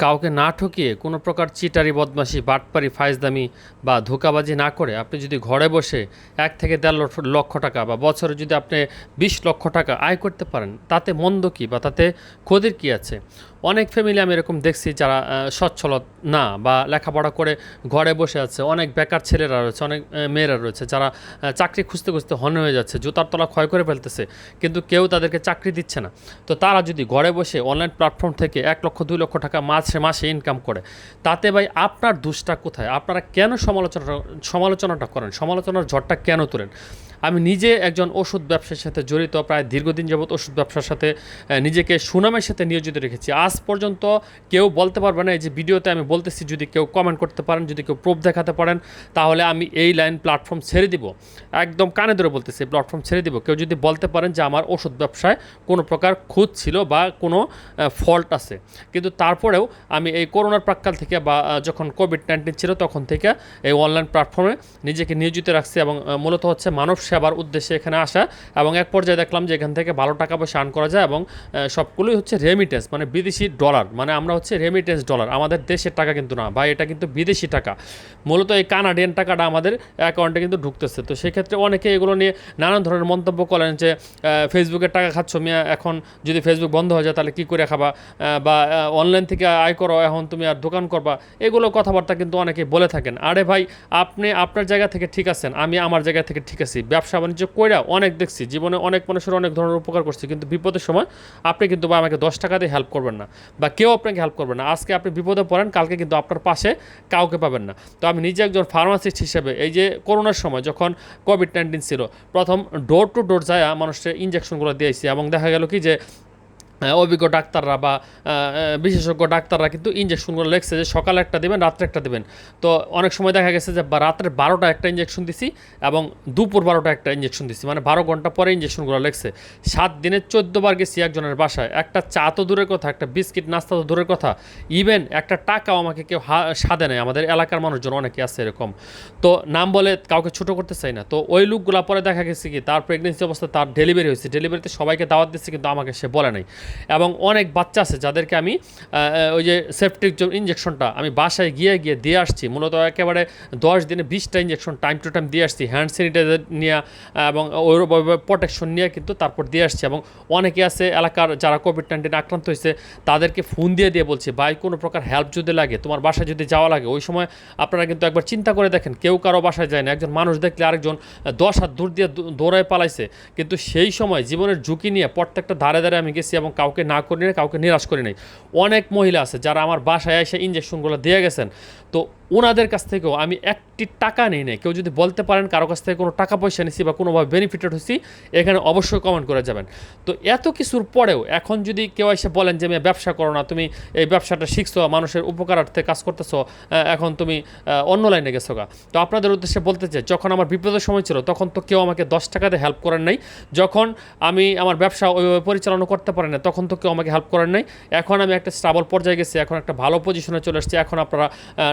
কাউকে না ঠকিয়ে কোনো প্রকার চিটারি, বদমাশি, বাটপারি, ফাইজদামি বা ধোকাবাজি না করে আপনি যদি ঘরে বসে এক থেকে দেড় লক্ষ- টাকা বা বছরে যদি আপনি বিশ লক্ষ টাকা আয় করতে পারেন, তাতে মন্দ কী বা তাতে ক্ষতির কী আছে? অনেক ফ্যামিলি আমি এরকম দেখছি যারা সচ্ছল না বা লেখাপড়া করে ঘরে বসে আছে। অনেক বেকার ছেলেরা রয়েছে, অনেক মেয়েরা রয়েছে যারা চাকরি খুঁজতে খুঁজতে হন হয়ে যাচ্ছে, জুতার তলা ক্ষয় করে ফেলতেছে, কিন্তু কেউ তাদেরকে চাকরি দিচ্ছে না। তো তারা যদি ঘরে বসে অনলাইন প্ল্যাটফর্ম থেকে এক লক্ষ, দুই লক্ষ টাকা মাসে মাসে ইনকাম করে। তাতে ভাই আপনার দুষ্টা কোথায়? আপনারা কেন সমালোচনা, সমালোচনাটা করেন? সমালোচনার ঝড়টা কেন তোলেন? আমি নিজে একজন ওষুধ ব্যবসার সাথে জড়িত, প্রায় দীর্ঘদিন যাবৎ ওষুধ ব্যবসার সাথে নিজেকে সুনামের সাথে নিয়োজিত রেখেছি। আজ পর্যন্ত কেউ বলতে পারবে না, এই যে ভিডিওতে আমি বলতেছি, যদি কেউ কমেন্ট করতে পারেন, যদি কেউ প্রুফ দেখাতে পারেন, তাহলে আমি এই লাইন প্ল্যাটফর্ম ছেড়ে দিব। একদম কানে ধরে বলতেছি প্ল্যাটফর্ম ছেড়ে দিব। কেউ যদি বলতে পারেন যে আমার ওষুধ ব্যবসায় কোনো প্রকার খুঁত ছিল বা কোনো ফল্ট আছে। কিন্তু তারপরেও আমি এই করোনার প্রাক্কাল থেকে বা যখন কোভিড নাইন্টিন ছিল, তখন থেকে এই অনলাইন প্ল্যাটফর্মে নিজেকে নিয়োজিত রাখছি এবং মূলত হচ্ছে মানব সেবার উদ্দেশ্যে এখানে আসা এবং এক পর্যায়ে দেখলাম যে এখান থেকে ভালো টাকা পয়সা আর্ন করা যায় এবং সবগুলোই হচ্ছে রেমিটেন্স মানে বিদেশি ডলার মানে আমরা হচ্ছে রেমিটেন্স ডলার আমাদের দেশের টাকা কিন্তু না বা এটা কিন্তু বিদেশি টাকা। মূলত এই কানাডিয়ান টাকাটা আমাদের অ্যাকাউন্টে কিন্তু ঢুকতেছে। তো সেক্ষেত্রে অনেকে এগুলো নিয়ে নানান ধরনের মন্তব্য করেন যে আহ, ফেসবুকের টাকা খাচ্ছ মিয়া এখন যদি ফেসবুক বন্ধ হয়ে যায় তাহলে কী করে খাবা? বা অনলাইন থেকে আয় করো এখন তুমি আর দোকান করবা। এগুলো কথাবার্তা কিন্তু অনেকে বলে থাকেন। আরে ভাই আপনি আপনার জায়গা থেকে ঠিক আছেন আমি আমার জায়গা থেকে ঠিক আছি। ব্যবসা বাণিজ্য কইরা অনেক দেখছি, জীবনে অনেক মানুষের অনেক ধরনের উপকার করছি, কিন্তু বিপদের সময় আপনি কিন্তু বা আমাকে দশ টাকা দিয়ে হেল্প করবেন না বা কেউ আপনাকে হেল্প করবেন না। আজকে আপনি বিপদে পড়েন, কালকে কিন্তু আপনার পাশে কাউকে পাবেন না। তো আমি নিজে একজন ফার্মাসিস্ট হিসেবে এই যে করোনার সময় যখন কোভিড নাইন্টিন ছিল, প্রথম ডোর টু ডোর যায় মানুষের ইঞ্জেকশনগুলো দিয়েছি এবং দেখা গেল কি যে অভিজ্ঞ ডাক্তাররা বা বিশেষজ্ঞ ডাক্তাররা কিন্তু ইঞ্জেকশনগুলো লেগছে যে সকালে একটা দেবেন, রাত্রে একটা দেবেন। তো অনেক সময় দেখা গেছে যে রাত্রে বারোটা একটা ইঞ্জেকশন দিছি এবং দুপুর বারোটা একটা ইঞ্জেকশন দিছি। মানে বারো ঘণ্টা পরে ইঞ্জেকশনগুলো লেগছে সাত দিনে চোদ্দ বার গেছি একজনের বাসায়। একটা চা তো দূরের কথা, একটা বিস্কিট নাস্তা তো দূরের কথা। ইভেন একটা টাকাও আমাকে কেউ সাদে নেয় আমাদের এলাকার মানুষজন অনেকে আছে এরকম। তো নাম বলে কাউকে ছোটো করতে চাই না। তো ওই লোকগুলা পরে দেখা গেছে কি, তার প্রেগনেন্সি অবস্থা, তার ডেলিভারি হয়েছে। ডেলিভারিতে সবাইকে দাওয়াত দিচ্ছে কিন্তু আমাকে সে বলে নাই। এবং অনেক বাচ্চা আছে যাদেরকে আমি ওই যে সেফটিক ইঞ্জেকশনটা আমি বাসায় গিয়ে গিয়ে দিয়ে আসছি। মূলত একেবারে দশ দিনে বিশটা ইঞ্জেকশন টাইম টু টাইম দিয়ে আসছি। হ্যান্ড স্যানিটাইজার নিয়ে, এবং ওইভাবে প্রোটেকশন নিয়ে কিন্তু তারপর দিয়ে আসছি। এবং অনেকে আছে এলাকার যারা কোভিড নাইন্টিন আক্রান্ত হয়েছে, তাদেরকে ফোন দিয়ে দিয়ে বলছি, ভাই, কোনো প্রকার হেল্প যদি লাগে, তোমার বাসায় যদি যাওয়া লাগে। ওই সময় আপনারা কিন্তু একবার চিন্তা করে দেখেন, কেউ কারও বাসায় যায় না। একজন মানুষ দেখলে আরেকজন দশ হাত দূর দিয়ে দৌড়ায় পালাইছে। কিন্তু সেই সময় জীবনের ঝুঁকি নিয়ে প্রত্যেকটা ধারে ধারে আমি গেছি এবং কাউকে না করে কাউকে নিরাশ করি নাই। অনেক মহিলা আছে যারা আমার বাসায় এসে ইঞ্জেকশনগুলো দিয়ে গেছেন। তো ওনাদের কাছ থেকেও আমি একটি টাকা নেই নাই। কেউ যদি বলতে পারেন কারও কাছ থেকে কোনো টাকা পয়সা নিছি বা কোনোভাবে বেনিফিটেড হয়েছি এখানে অবশ্যই কমেন্ট করে যাবেন। তো এত কিছুর পরেও এখন যদি কেউ এসে বলেন যে, মেয়ে, ব্যবসা করো না, তুমি এই ব্যবসাটা শিখছো, মানুষের উপকারার্থে কাজ করতেছো এখন তুমি অন্য লাইনে গেছো গা। তো আপনাদের উদ্দেশ্যে বলতে চাই, যখন আমার বিপদের সময় ছিল, তখন তো কেউ আমাকে দশ টাকাতে হেল্প করেন নাই। যখন আমি আমার ব্যবসা ওইভাবে পরিচালনা করতে পারি না, তখন তো কেউ আমাকে হেল্প করেন নাই। এখন আমি একটা স্টাবল পর্যায়ে গেছি, এখন একটা ভালো পজিশনে চলে এসেছি। এখন আপনারা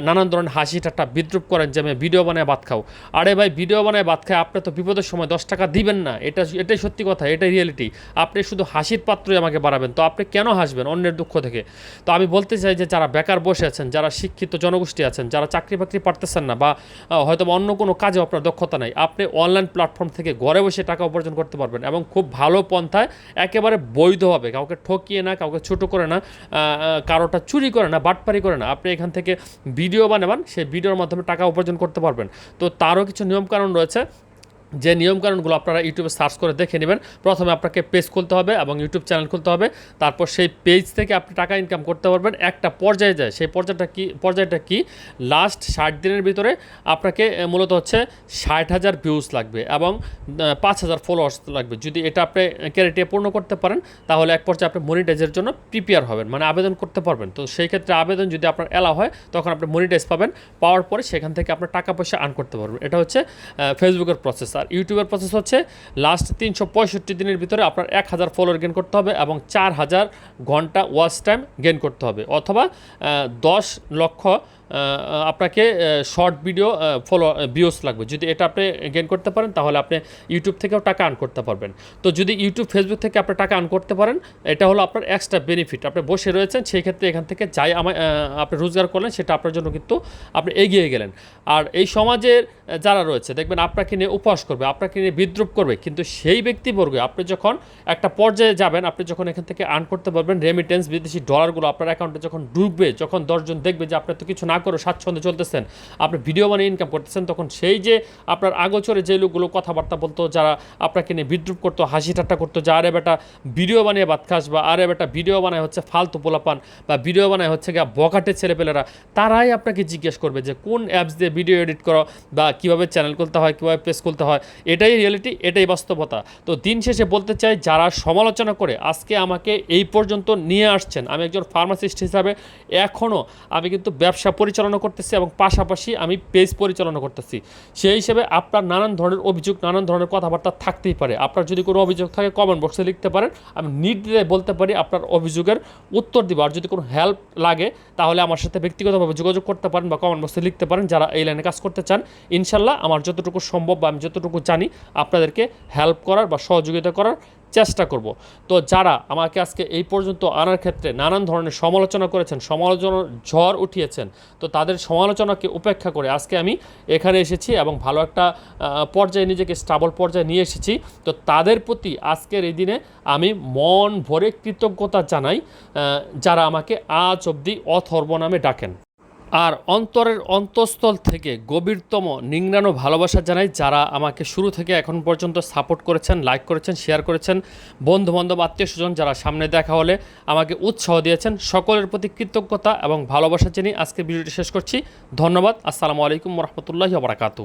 নানান ধরনের হাসি ঠাট্টা বিদ্রুপ করেন যে আমি ভিডিও বানায় ভাত খাও। আরে ভাই, ভিডিও বানায় ভাত খায়, আপনি তো বিপদের সময় দশ টাকা দিবেন না। এটা এটাই সত্যি কথা, এটাই রিয়েলিটি আপনি শুধু হাসির পাত্রই আমাকে বাড়াবেন, তো আপনি কেন হাসবেন অন্যের দুঃখ থেকে? তো আমি বলতে চাই যে যারা বেকার বসে আছেন, যারা শিক্ষিত জনগোষ্ঠী আছেন, যারা চাকরি বাকরি পারতেছেন না বা হয়তো অন্য কোনো কাজে আপনার দক্ষতা নাই, আপনি অনলাইন প্ল্যাটফর্ম থেকে ঘরে বসে টাকা উপার্জন করতে পারবেন এবং খুব ভালো পন্থায় একেবারে বৈধভাবে কাউকে ঠকিয়ে না, কাউকে ছোট করে না কারোটা চুরি করে না, বাটপারি করে না। আপনি এখান থেকে ভিডিও বানাবেন সেই ভিডিওর মাধ্যমে টাকা উপার্জন করতে পারবেন। তো তারও কিছু নিয়মকানুন রয়েছে। যে নিয়মকানুনগুলো আপনারা ইউটিউবে সার্চ করে দেখে নেবেন, প্রথমে আপনাকে পেজ খুলতে হবে এবং ইউটিউব চ্যানেল খুলতে হবে। তারপর সেই পেজ থেকে আপনি টাকা ইনকাম করতে পারবেন। একটা পর্যায়ে যায়, সেই পর্যায়টা কি পর্যায়টা কি? লাস্ট ষাট দিনের ভিতরে আপনাকে মূলত হচ্ছে ষাট হাজার ভিউজ লাগবে এবং পাঁচ হাজার ফলোয়ার্স লাগবে। যদি এটা আপনি ক্যারেটিয়া পূর্ণ করতে পারেন, তাহলে এক পর্যায়ে আপনি মনিটাইজের জন্য প্রিপেয়ার হবেন মানে আবেদন করতে পারবেন। তো সেই ক্ষেত্রে আবেদন যদি আপনার এলা হয়, তখন আপনি মনিটাইজ পাবেন, পাওয়ার পরে সেখান থেকে আপনার টাকা পয়সা আর্ন করতে পারবেন। এটা হচ্ছে ফেসবুকের প্রসেস আর ইউটিউবের প্রসেস হচ্ছে লাস্ট তিনশো পঁয়ষট্টি দিনের ভিতরে আপনার এক হাজার ফলোয়ার গেন করতে হবে এবং চার হাজার ঘণ্টা ওয়াচ টাইম গেন করতে হবে। অথবা দশ লক্ষ আপনাকে শর্ট ভিডিও ফলো ভিউস লাগবে। যদি এটা আপনি গেন করতে পারেন, তাহলে আপনি ইউটিউব থেকেও টাকা আর্ন করতে পারবেন। তো যদি ইউটিউব ফেসবুক থেকে আপনি টাকা আর্ন করতে পারেন, এটা হলো আপনার এক্সট্রা বেনিফিট আপনি বসে রয়েছেন, সেই ক্ষেত্রে এখান থেকে যাই আমার আপনি রোজগার করলেন, সেটা আপনার জন্য কিন্তু আপনি এগিয়ে গেলেন। আর এই সমাজের যারা রয়েছে, দেখবেন আপনাকে নিয়ে উপহাস করবে, আপনাকে নিয়ে বিদ্রুপ করবে, কিন্তু সেই ব্যক্তিবর্গ আপনি যখন একটা পর্যায়ে যাবেন, আপনি যখন এখান থেকে আর্ন করতে পারবেন রেমিটেন্স বিদেশি ডলারগুলো আপনার অ্যাকাউন্টে যখন ঢুকবে যখন দশজন দেখবে যে আপনার তো কিছু না করে স্বাচ্ছন্দ্যে চলতেছেন, আপনি ভিডিও বানিয়ে ইনকাম করতেছেন, তখন সেই যে আপনার আগোচরে যে লোকগুলো কথাবার্তা বলতো, যারা আপনাকে নিয়ে বিদ্রুপ করতো, হাসি ঠাট্টা করতো, যে আরে বেটা ভিডিও বানিয়ে ভাত খাস বা আরে বেটা ভিডিও বানায় হচ্ছে ফালতু পোলাপান বা ভিডিও বানায় হচ্ছে গিয়ে বকাটে ছেলেপেলেরা, তারাই আপনাকে জিজ্ঞেস করবে যে কোন অ্যাপস দিয়ে ভিডিও এডিট করো বা কীভাবে চ্যানেল খুলতে হয়, কীভাবে পেজ খুলতে হয়, এটাই রিয়েলিটি এটাই বাস্তবতা। তো দিন শেষে বলতে চাই, যারা সমালোচনা করে, আজকে আমাকে এই পর্যন্ত নিয়ে আসছেন, আমি একজন ফার্মাসিস্ট হিসাবে এখনও আমি কিন্তু ব্যবসা পরিচালনা করতেছি এবং পাশাপাশি আমি পেজ পরিচালনা করতেছি। সেই হিসেবে আপনার নানান ধরনের অভিযোগ, নানান ধরনের কথাবার্তা থাকতেই পারে। আপনার যদি কোনো অভিযোগ থাকে কমেন্ট বক্সে লিখতে পারেন। আমি নির্দ্বিধায় বলতে পারি, আপনার অভিযোগের উত্তর দিব। আর যদি কোনো হেল্প লাগে, তাহলে আমার সাথে ব্যক্তিগতভাবে যোগাযোগ করতে পারেন বা কমেন্ট বক্সে লিখতে পারেন যারা এই লাইনে কাজ করতে চান। ইনশাল্লাহ আমার যতটুকু সম্ভব বা আমি যতটুকু জানি, আপনাদেরকে হেল্প করার বা সহযোগিতা করার চেষ্টা করব। তো যারা আমাকে আজকে এই পর্যন্ত আনার ক্ষেত্রে নানান ধরনের সমালোচনা করেছেন, সমালোচনার ঝড় উঠিয়েছেন, তো তাদের সমালোচনাকে উপেক্ষা করে আজকে আমি এখানে এসেছি এবং ভালো একটা পর্যায়ে নিজেকে স্টাবল পর্যায়ে নিয়ে এসেছি। তো তাদের প্রতি আজকের এই দিনে আমি মন ভরে কৃতজ্ঞতা জানাই যারা আমাকে আজ অবধি অথর্ব নামে ডাকেন। আর অন্তরের অন্তঃস্থল থেকে গভীরতম নিংড়ানো ভালোবাসা জানাই যারা আমাকে শুরু থেকে এখন পর্যন্ত সাপোর্ট করেছেন, লাইক করেছেন, শেয়ার করেছেন। বন্ধু বান্ধব আত্মীয় স্বজন যারা সামনে দেখা হলে আমাকে উৎসাহ দিয়েছেন, সকলের প্রতি কৃতজ্ঞতা এবং ভালোবাসা জেনে আজকে ভিডিওটি শেষ করছি। ধন্যবাদ। আসসালামু আলাইকুম রহমতুল্লাহি বারাকাতু